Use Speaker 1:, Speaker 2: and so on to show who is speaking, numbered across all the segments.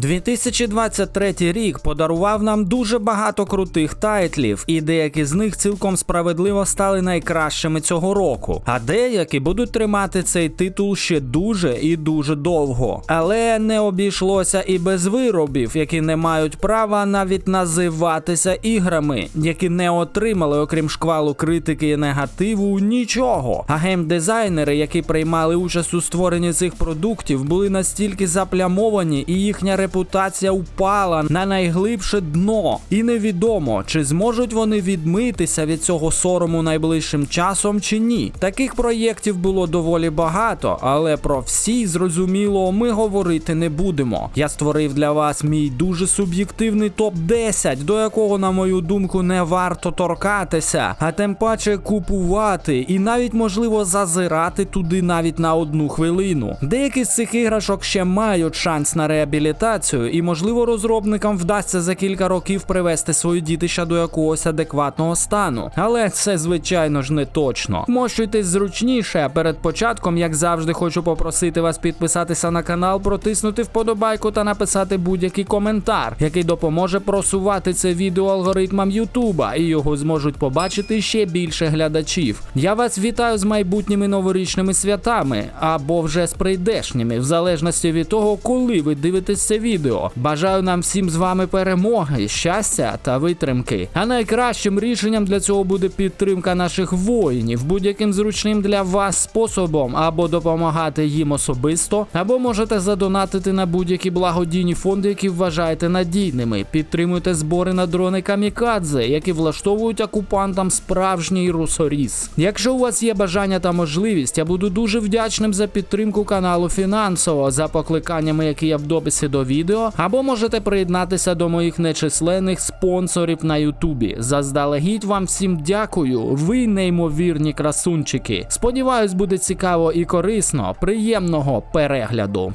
Speaker 1: 2023 рік подарував нам дуже багато крутих тайтлів, і деякі з них цілком справедливо стали найкращими цього року. А деякі будуть тримати цей титул ще дуже і дуже довго. Але не обійшлося і без виробів, які не мають права навіть називатися іграми, які не отримали, окрім шквалу критики і негативу, нічого. А геймдизайнери, які приймали участь у створенні цих продуктів, були настільки заплямовані, і їхня репутація упала на найглибше дно. І невідомо, чи зможуть вони відмитися від цього сорому найближчим часом чи ні. Таких проєктів було доволі багато, але про всі зрозуміло ми говорити не будемо. Я створив для вас мій дуже суб'єктивний топ 10 до якого, на мою думку, не варто торкатися, а тим паче купувати і навіть можливо зазирати туди навіть на одну хвилину. Деякі з цих іграшок ще мають шанс на реабілітацію, і можливо розробникам вдасться за кілька років привести свої дітища до якогось адекватного стану. Але це звичайно ж не точно. Мощуйтесь зручніше. Перед початком, як завжди, хочу попросити вас підписатися на канал, протиснути вподобайку та написати будь-який коментар, який допоможе просувати це відео алгоритмам Ютуба, і його зможуть побачити ще більше глядачів. Я вас вітаю з майбутніми новорічними святами або вже з прийдешніми, в залежності від того, коли ви дивитесь це відео. Бажаю нам всім з вами перемоги, щастя та витримки. А найкращим рішенням для цього буде підтримка наших воїнів будь-яким зручним для вас способом, або допомагати їм особисто, або можете задонатити на будь-які благодійні фонди, які вважаєте надійними. Підтримуйте збори на дрони камікадзе, які влаштовують окупантам справжній русоріз. Якщо у вас є бажання та можливість, я буду дуже вдячним за підтримку каналу фінансово за покликаннями, які є в дописі до відео, або можете приєднатися до моїх нечисленних спонсорів на Ютубі. Заздалегідь вам всім дякую. Ви неймовірні красунчики. Сподіваюсь, буде цікаво і корисно. Приємного перегляду.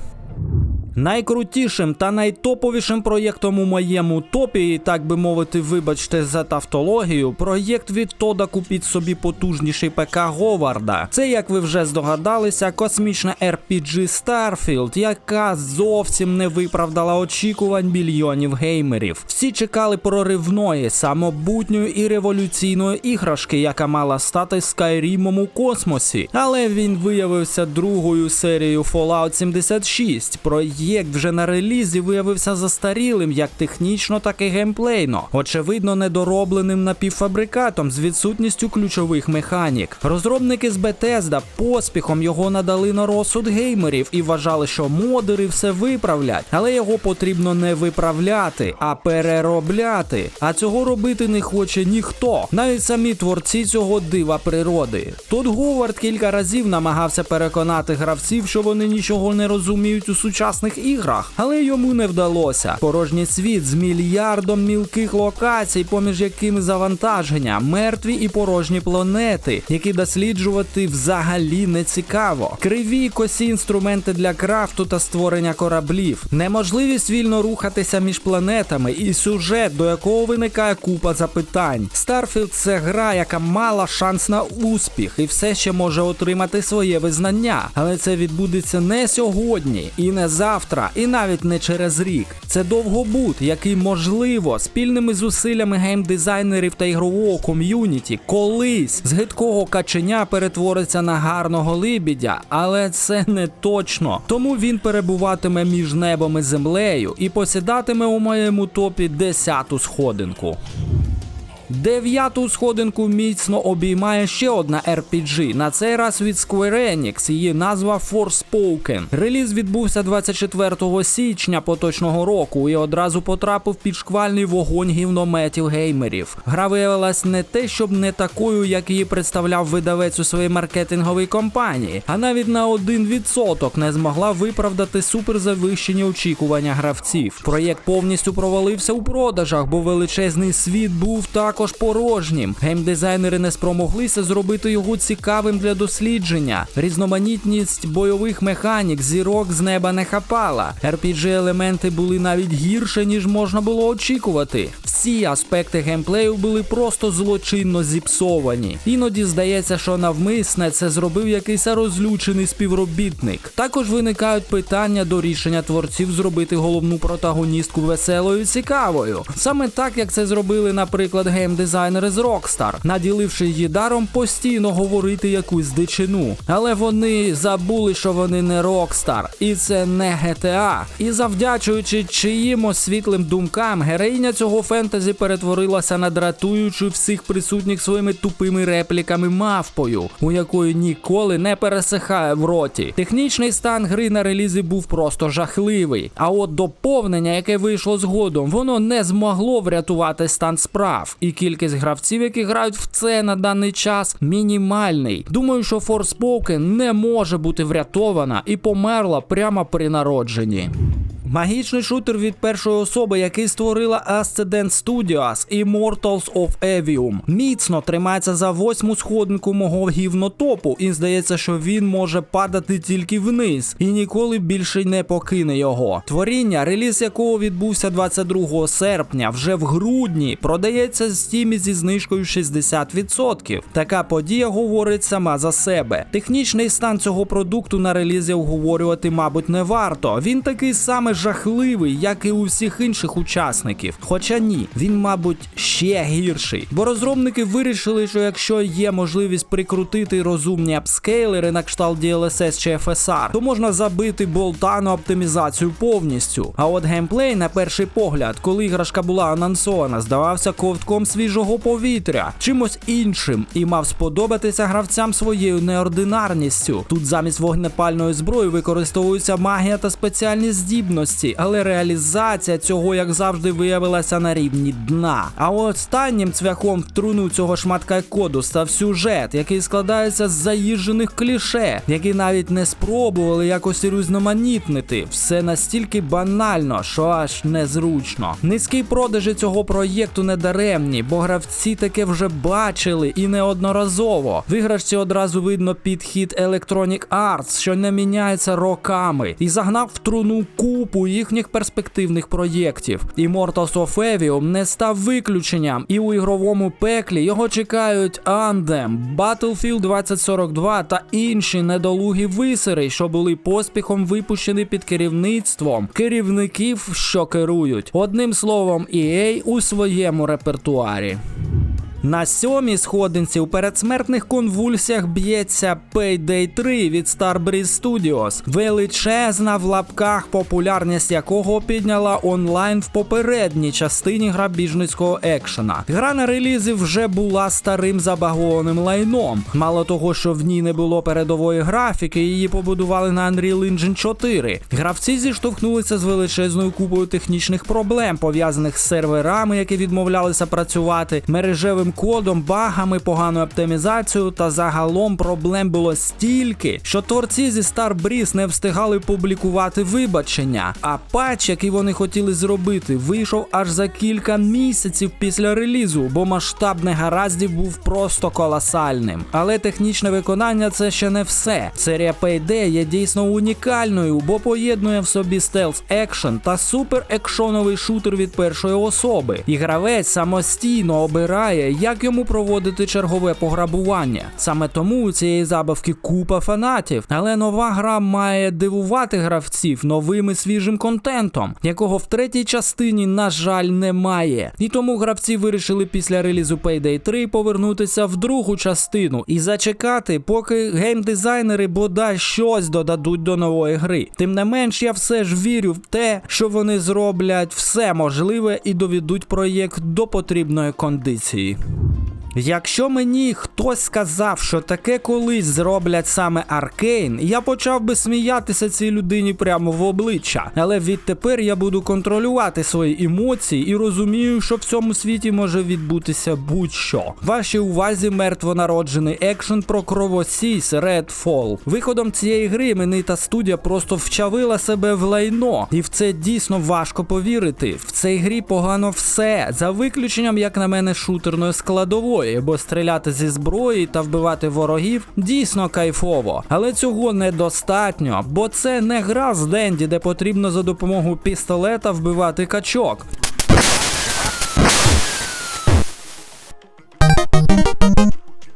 Speaker 1: Найкрутішим та найтоповішим проєктом у моєму топі, так би мовити, вибачте за тавтологію, проєкт від Тода купіть собі потужніший ПК Говарда. Це, як ви вже здогадалися, космічна RPG Starfield, яка зовсім не виправдала очікувань мільйонів геймерів. Всі чекали проривної, самобутньої і революційної іграшки, яка мала стати Скайрімом у космосі. Але він виявився другою серією Fallout 76. Проєкт вже на релізі виявився застарілим як технічно, так і геймплейно. Очевидно, недоробленим напівфабрикатом з відсутністю ключових механік. Розробники з Bethesda поспіхом його надали на розсуд геймерів і вважали, що модери все виправлять, але його потрібно не виправляти, а переробляти. А цього робити не хоче ніхто, навіть самі творці цього дива природи. Тут Говард кілька разів намагався переконати гравців, що вони нічого не розуміють у сучасних іграх, але йому не вдалося. Порожній світ з мільярдом мілких локацій, поміж якими завантаження, мертві і порожні планети, які досліджувати взагалі не цікаво. Криві косі інструменти для крафту та створення кораблів, неможливість вільно рухатися між планетами і сюжет, до якого виникає купа запитань. Starfield – це гра, яка мала шанс на успіх і все ще може отримати своє визнання, але це відбудеться не сьогодні і не завтра, і навіть не через рік. Це довгобут, який можливо спільними зусиллями геймдизайнерів та ігрового ком'юніті колись з гидкого каченя перетвориться на гарного либідя, але це не точно. Тому він перебуватиме між небом і землею і посідатиме у моєму топі десяту сходинку. Дев'яту сходинку міцно обіймає ще одна RPG, на цей раз від Square Enix, її назва Forspoken. Реліз відбувся 24 січня поточного року і одразу потрапив під шквальний вогонь гівнометів геймерів. Гра виявилась не те, щоб не такою, як її представляв видавець у своїй маркетинговій компанії, а навіть на 1% не змогла виправдати суперзавищені очікування гравців. Проєкт повністю провалився у продажах, бо величезний світ був також порожнім. Геймдизайнери не спромоглися зробити його цікавим для дослідження. Різноманітність бойових механік зірок з неба не хапала. RPG елементи були навіть гірше, ніж можна було очікувати. всі аспекти геймплею були просто злочинно зіпсовані. Іноді здається, що навмисне це зробив якийсь розлючений співробітник. Також виникають питання до рішення творців зробити головну протагоністку веселою і цікавою. Саме так, як це зробили, наприклад, геймдизайнери з Rockstar, наділивши її даром постійно говорити якусь дичину. Але вони забули, що вони не Rockstar, і це не GTA. І завдячуючи чиїмось світлим думкам, героїня цього фентезі перетворилася на дратуючу всіх присутніх своїми тупими репліками мавпою, у якої ніколи не пересихає в роті. Технічний стан гри на релізі був просто жахливий. А от доповнення, яке вийшло згодом, воно не змогло врятувати стан справ. І кількість гравців, які грають в це на даний час, мінімальний. Думаю, що Forspoken не може бути врятована і померла прямо при народженні. Магічний шутер від першої особи, який створила Ascendant Studios Immortals of Evium, міцно тримається за восьму сходинку мого гівнотопу, і здається, що він може падати тільки вниз і ніколи більше не покине його. Творіння, реліз якого відбувся 22 серпня, вже в грудні продається з Steam зі знижкою 60%. Така подія говорить сама за себе. Технічний стан цього продукту на релізі обговорювати, мабуть, не варто. Він такий самий жахливий, як і у всіх інших учасників. Хоча ні, він, мабуть, ще гірший. Бо розробники вирішили, що якщо є можливість прикрутити розумні апскейлери на кшталт DLSS чи FSR, то можна забити болтану оптимізацію повністю. А от геймплей, на перший погляд, коли іграшка була анонсована, здавався ковтком свіжого повітря, чимось іншим, і мав сподобатися гравцям своєю неординарністю. Тут замість вогнепальної зброї використовується магія та спеціальні здібності, але реалізація цього, як завжди, виявилася на рівні дна. А останнім цвяхом в труну цього шматка коду став сюжет, який складається з заїжджених кліше, які навіть не спробували якось різноманітнити. Все настільки банально, що аж незручно. Низькі продажі цього проєкту не даремні, бо гравці таке вже бачили і неодноразово. В іграшці одразу видно підхід Electronic Arts, що не міняється роками, і загнав в труну купу їхніх перспективних проєктів. Immortals of Evium не став виключенням, і у ігровому пеклі його чекають Anthem, Battlefield 2042 та інші недолугі висери, що були поспіхом випущені під керівництвом керівників, що керують. Одним словом, EA у своєму репертуарі. На сьомій сходинці у передсмертних конвульсіях б'ється Payday 3 від Starbreeze Studios, величезна в лапках популярність якого підняла онлайн в попередній частині грабіжницького екшена. Гра на релізі вже була старим забагованим лайном. Мало того, що в ній не було передової графіки, її побудували на Unreal Engine 4. Гравці зіштовхнулися з величезною купою технічних проблем, пов'язаних з серверами, які відмовлялися працювати, мережевим кодом, багами, поганою оптимізацією та загалом проблем було стільки, що творці зі Starbreeze не встигали публікувати вибачення. А патч, який вони хотіли зробити, вийшов аж за кілька місяців після релізу, бо масштаб негараздів був просто колосальним. Але технічне виконання це ще не все. Серія Payday є дійсно унікальною, бо поєднує в собі стелс екшен та супер екшоновий шутер від першої особи. І гравець самостійно обирає, як йому проводити чергове пограбування. Саме тому у цієї забавки купа фанатів. Але нова гра має дивувати гравців новим і свіжим контентом, якого в третій частині, на жаль, немає. І тому гравці вирішили після релізу Payday 3 повернутися в другу частину і зачекати, поки геймдизайнери бодай щось додадуть до нової гри. Тим не менш, я все ж вірю в те, що вони зроблять все можливе і доведуть проєкт до потрібної кондиції. Якщо мені хтось сказав, що таке колись зроблять саме Аркейн, я почав би сміятися цій людині прямо в обличчя. Але відтепер я буду контролювати свої емоції і розумію, що в цьому світі може відбутися будь-що. Вашій увазі мертвонароджений екшен про кровосісь Redfall. Виходом цієї гри іменита студія просто вчавила себе в лайно, і в це дійсно важко повірити. В цій грі погано все, за виключенням, як на мене, шутерної складової бо стріляти зі зброї та вбивати ворогів дійсно кайфово. Але цього недостатньо, бо це не гра з Денді, де потрібно за допомогою пістолета вбивати качок.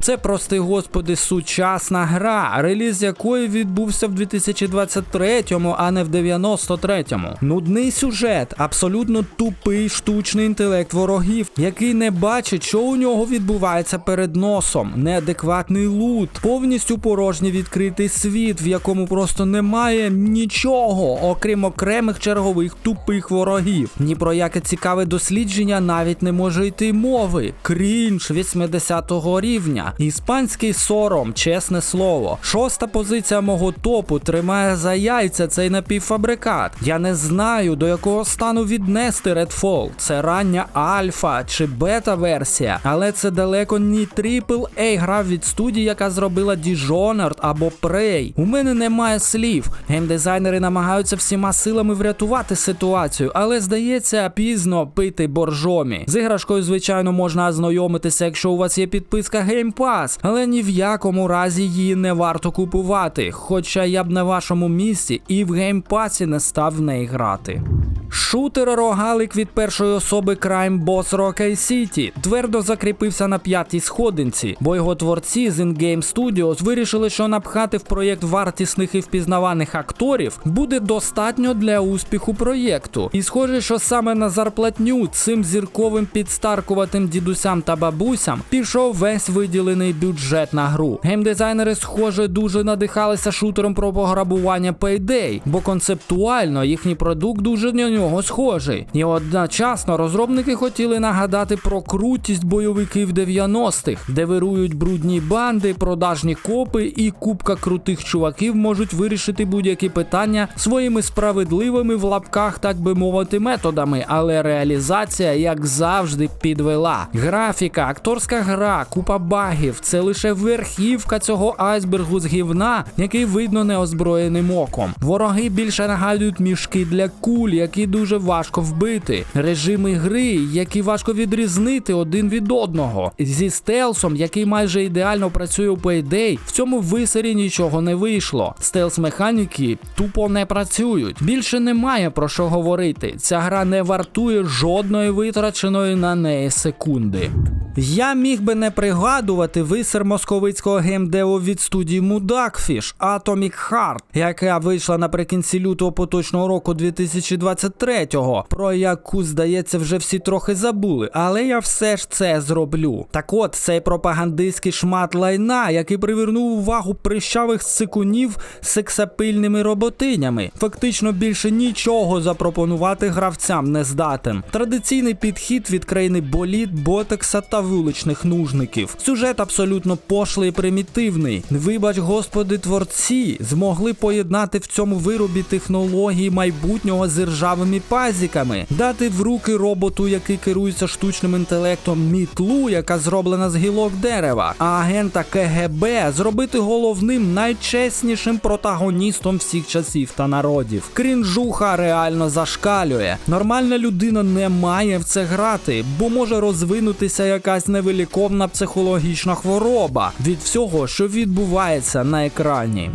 Speaker 1: Це, прости господи, сучасна гра, реліз якої відбувся в 2023-му, а не в 93-му. Нудний сюжет, абсолютно тупий штучний інтелект ворогів, який не бачить, що у нього відбувається перед носом, неадекватний лут, повністю порожній відкритий світ, в якому просто немає нічого, окрім окремих чергових тупих ворогів. Ні про яке цікаве дослідження навіть не може йти мови. Крінж 80-го рівня. Іспанський сором, чесне слово. Шоста позиція мого топу тримає за яйця цей напівфабрикат. Я не знаю, до якого стану віднести Redfall. Це рання альфа чи бета-версія, але це далеко не трипл A гра від студії, яка зробила Dishonored або Prey. У мене немає слів. Геймдизайнери намагаються всіма силами врятувати ситуацію, але здається, пізно пити боржомі. З іграшкою, звичайно, можна ознайомитися, якщо у вас є підписка Game але ні в якому разі її не варто купувати. Хоча я б на вашому місці і в Pass не став в неї грати. Шутер рогалик від першої особи Crime Boss Rock City твердо закріпився на п'ятій сходинці, бо його творці з InGame Studios вирішили, що напхати в проєкт вартісних і впізнаваних акторів буде достатньо для успіху проєкту. І схоже, що саме на зарплатню цим зірковим підстаркуватим дідусям та бабусям пішов весь виділений бюджет на гру. Геймдизайнери, схоже, дуже надихалися шутером про пограбування Payday, бо концептуально їхній продукт дуже на нього схожий. І одночасно розробники хотіли нагадати про крутість бойовиків 90-х, де вирують брудні банди, продажні копи і купка крутих чуваків можуть вирішити будь-які питання своїми справедливими в лапках, так би мовити, методами, але реалізація, як завжди, підвела. Графіка, акторська гра, купа багів це лише верхівка цього айсбергу з гівна, який видно неозброєним оком. Вороги більше нагадують мішки для куль, які дуже важко вбити. Режими гри, які важко відрізнити один від одного. Зі стелсом, який майже ідеально працює у Payday, в цьому висері нічого не вийшло. Стелс механіки тупо не працюють. Більше немає про що говорити. Ця гра не вартує жодної витраченої на неї секунди. Я міг би не пригадувати висер московицького геймдеву від студії Mudakfish Atomic Heart, яка вийшла наприкінці лютого поточного року 2023-го, про яку, здається, вже всі трохи забули, але я все ж це зроблю. Так от, цей пропагандистський шмат лайна, який привернув увагу прищавих сикунів сексапильними роботинями, фактично більше нічого запропонувати гравцям не здатен. Традиційний підхід від країни боліт, ботекса та вуличних нужників. Сюжет абсолютно пошлий і примітивний. Вибач, господи, творці змогли поєднати в цьому виробі технології майбутнього з ржавими пазіками, дати в руки роботу, який керується штучним інтелектом, мітлу, яка зроблена з гілок дерева, а агента КГБ зробити головним найчеснішим протагоністом всіх часів та народів. Крінжуха реально зашкалює. Нормальна людина не має в це грати, бо може розвинутися якась невиліковна психологічна хвороба від всього, що відбувається на екрані.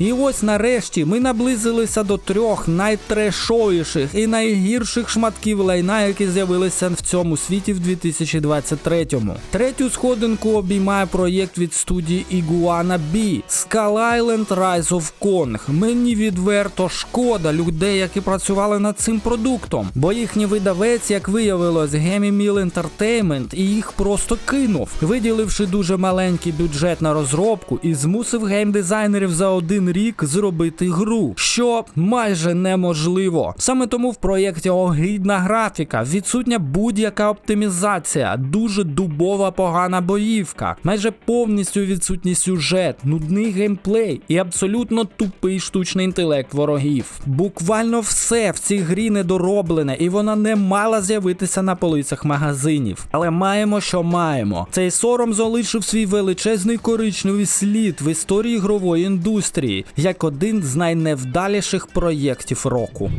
Speaker 1: І ось нарешті ми наблизилися до трьох найтрешовіших і найгірших шматків лайна, які з'явилися в цьому світі в 2023-му. Третю сходинку обіймає проєкт від студії Iguana B Skull Island Rise of Kong. Мені відверто шкода людей, які працювали над цим продуктом, бо їхній видавець, як виявилось, Gemi Mill Entertainment, і їх просто кинув, виділивши дуже маленький бюджет на розробку і змусив геймдизайнерів за один рік зробити гру, що майже неможливо. Саме тому в проєкті огидна графіка, відсутня будь-яка оптимізація, дуже дубова погана боївка, майже повністю відсутній сюжет, нудний геймплей і абсолютно тупий штучний інтелект ворогів. Буквально все в цій грі недороблене, і вона не мала з'явитися на полицях магазинів. Але маємо, що маємо. Цей сором залишив свій величезний коричневий слід в історії ігрової індустрії. Як один з найневдаліших проєктів року.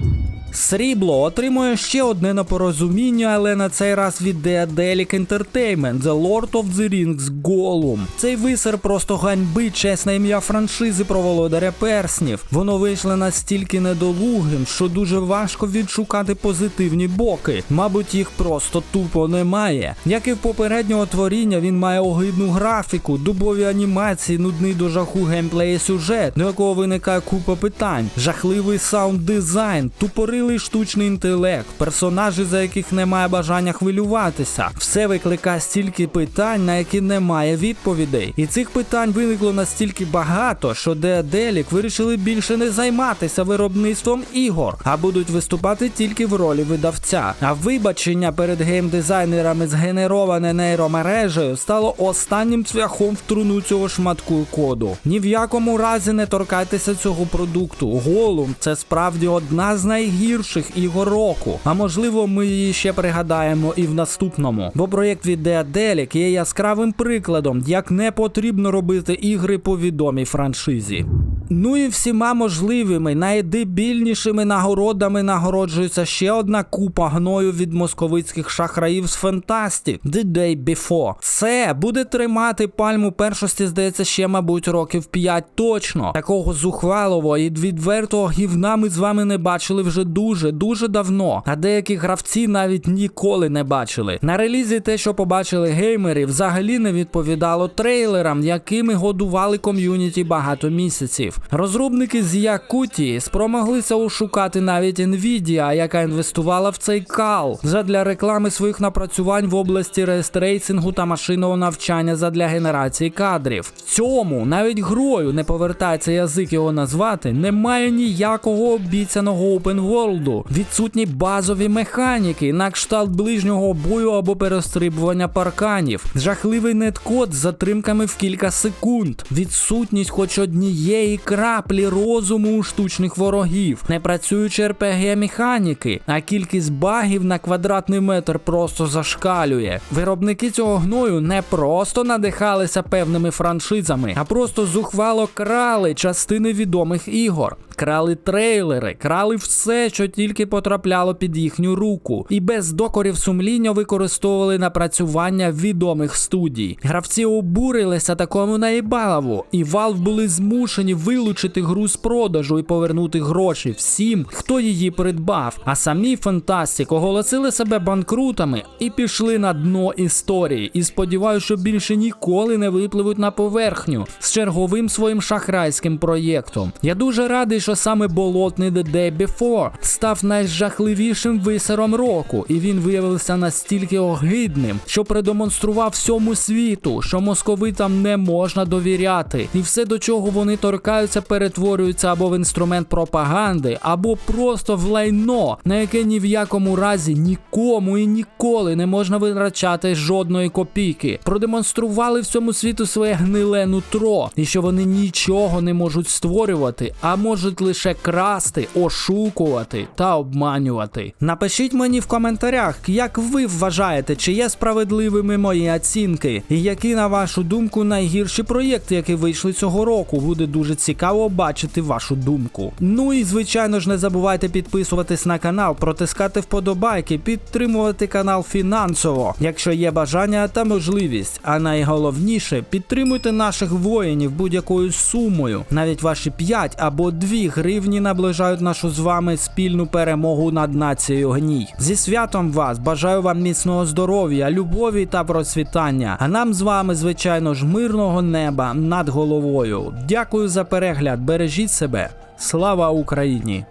Speaker 1: Срібло отримує ще одне непорозуміння, але на цей раз від Deadelic Entertainment The Lord of the Rings Gollum. Цей висер просто ганьбить чесне ім'я франшизи про володаря перснів. Воно вийшло настільки недолугим, що дуже важко відшукати позитивні боки. Мабуть, їх просто тупо немає. Як і в попереднього творіння, він має огидну графіку, дубові анімації, нудний до жаху геймплей і сюжет, до якого виникає купа питань, жахливий саунд дизайн, тупорилий штучний інтелект, персонажі, за яких немає бажання хвилюватися. Все викликає стільки питань, на які немає відповідей. І цих питань виникло настільки багато, що Деаделік вирішили більше не займатися виробництвом ігор, а будуть виступати тільки в ролі видавця. А вибачення перед геймдизайнерами згенероване нейромережею стало останнім цвяхом в труну цього шматку коду. Ні в якому разі не торкайтеся цього продукту. Голум це справді одна з найгірших ігор року. А можливо, ми її ще пригадаємо і в наступному. Бо проєкт від Deadelic є яскравим прикладом, як не потрібно робити ігри по відомій франшизі. Ну і всіма можливими найдебільнішими нагородами нагороджується ще одна купа гною від московицьких шахраїв з фантастів The Day Before. Це буде тримати пальму першості, здається, ще, мабуть, років 5 точно. Такого зухвалого і відвертого гівна ми з вами не бачили вже дуже, дуже давно. А деякі гравці навіть ніколи не бачили. На релізі те, що побачили геймери, взагалі не відповідало трейлерам, якими годували ком'юніті багато місяців. Розробники з Якутії спромоглися ушукати навіть Nvidia, яка інвестувала в цей кал задля реклами своїх напрацювань в області рейстрейсингу та машинного навчання задля генерації кадрів. В цьому навіть грою не повертається язик його назвати. Немає ніякого обіцяного опенворлду, відсутні базові механіки, на кшталт ближнього бою або перестрибування парканів, жахливий неткод з затримками в кілька секунд, відсутність хоч однієї краплі розуму у штучних ворогів, не працюючи РПГ механіки, а кількість багів на квадратний метр просто зашкалює. Виробники цього гною не просто надихалися певними франшизами, а просто зухвало крали частини відомих ігор. Крали трейлери, крали все, що тільки потрапляло під їхню руку, і без докорів сумління використовували напрацювання відомих студій. Гравці обурилися такому наїбалову, і Valve були змушені вилучити гру з продажу і повернути гроші всім, хто її придбав. А самі Фантастик оголосили себе банкрутами і пішли на дно історії. І сподіваюся, що більше ніколи не випливуть на поверхню з черговим своїм шахрайським проєктом. Я дуже радий, що саме болотний The Day Before став найжахливішим висером року, і він виявився настільки огидним, що продемонстрував всьому світу, що московитам не можна довіряти, і все, до чого вони торкаються, перетворюється або в інструмент пропаганди, або просто в лайно, на яке ні в якому разі нікому і ніколи не можна витрачати жодної копійки. Продемонстрували всьому світу своє гниле нутро, і що вони нічого не можуть створювати, а можуть лише красти, ошукувати та обманювати. Напишіть мені в коментарях, як ви вважаєте, чи є справедливими мої оцінки, і які, на вашу думку, найгірші проєкти, які вийшли цього року. Буде дуже цікаво бачити вашу думку. Ну і звичайно ж не забувайте підписуватись на канал, протискати вподобайки, підтримувати канал фінансово, якщо є бажання та можливість. А найголовніше підтримуйте наших воїнів будь-якою сумою. Навіть ваші 5 або 2 гривні наближають нашу з вами спільну перемогу над нацією гній. Зі святом вас бажаю вам міцного здоров'я, любові та процвітання. А нам з вами, звичайно ж, мирного неба над головою. Дякую за перегляд, бережіть себе. Слава Україні!